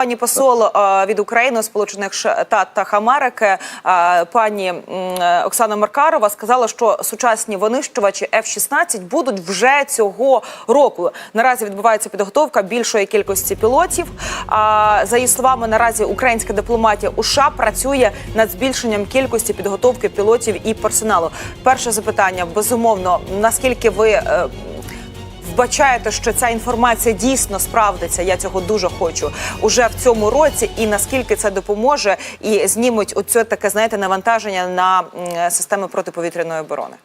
Пані посол е, від України, Сполучених Штатах Америки, е, пані е, Оксана Маркарова сказала, що сучасні винищувачі F-16 будуть вже цього року. Наразі відбувається підготовка більшої кількості пілотів. За її словами, наразі українська дипломатія у США працює над збільшенням кількості підготовки пілотів і персоналу. Перше запитання безумовно, наскільки ви е, вбачаєте, що ця інформація дійсно справдиться. Я цього дуже хочу уже в цьому році, і наскільки це допоможе і знімуть оце таке, знаєте, навантаження на м, системи протиповітряної оборони.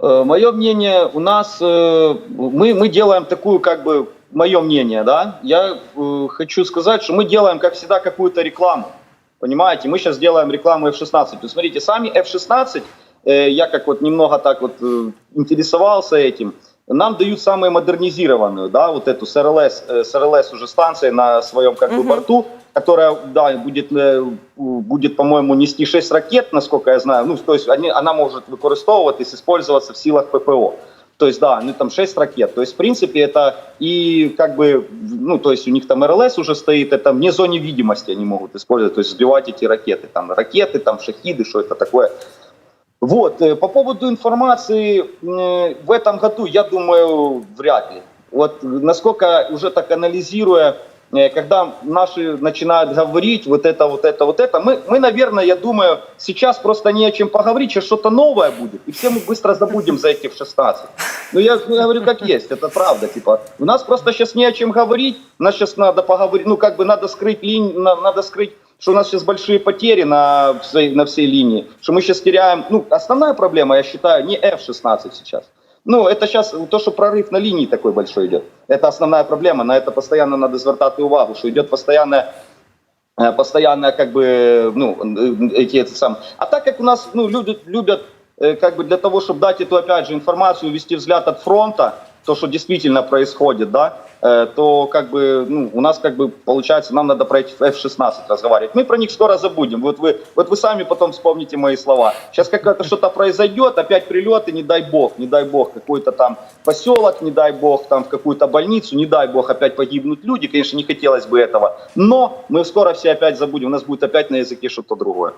Мое мнение, у нас э, мы, мы делаем такую, как бы, мое мнение, да, я э, хочу сказать, что мы делаем, как всегда, какую-то рекламу, понимаете, мы сейчас делаем рекламу F-16, то смотрите, сами F-16, э, я как вот немного так вот э, интересовался этим, нам дают самую модернизированную, да, вот эту с РЛС, э, с РЛС уже станции на своем как бы Мгм. борту, которая, да, будет, э, будет, по-моему, нести 6 ракет, насколько я знаю. Ну, то есть они, она может використовуватись, использоваться в силах ППО. То есть, да, ну там 6 ракет. То есть, в принципе, это и как бы, ну, то есть у них там РЛС уже стоит, это вне зоны видимости они могут использовать, то есть сбивать эти ракеты. Там ракеты, там шахиды, что это такое. Вот, э, по поводу информации э, в этом году, я думаю, вряд ли. Вот насколько уже так анализируя, э, когда наши начинают говорить вот это, вот это, вот это, мы, мы, наверное, я думаю, сейчас просто не о чем поговорить, сейчас что-то новое будет, и все мы быстро забудем за этих 16. Ну, я говорю, как есть, это правда, типа, у нас просто сейчас не о чем говорить, нас сейчас надо поговорить, ну, как бы надо скрыть линию, надо скрыть что у нас сейчас большие потери на всей, на всей линии, что мы сейчас теряем, ну, основная проблема, я считаю, не F-16 сейчас. Ну, это сейчас то, что прорыв на линии такой большой идет. Это основная проблема, на это постоянно надо звертати увагу, что идет постоянная э, постоянно как бы, ну, э, эти, это сам. А так как у нас, ну, люди любят, э, как бы для того, чтобы дать эту, опять же, информацию, вести взгляд от фронта, то, что действительно происходит, да, э, то как бы, ну, у нас как бы получается, нам надо про эти F-16 разговаривать. Мы про них скоро забудем. Вот вы, вот вы сами потом вспомните мои слова. Сейчас какое-то что-то произойдет, опять прилеты, не дай бог, не дай бог, какой-то там поселок, не дай бог, там в какую-то больницу, не дай бог, опять погибнут люди. Конечно, не хотелось бы этого. Но мы скоро все опять забудем, у нас будет опять на языке что-то другое.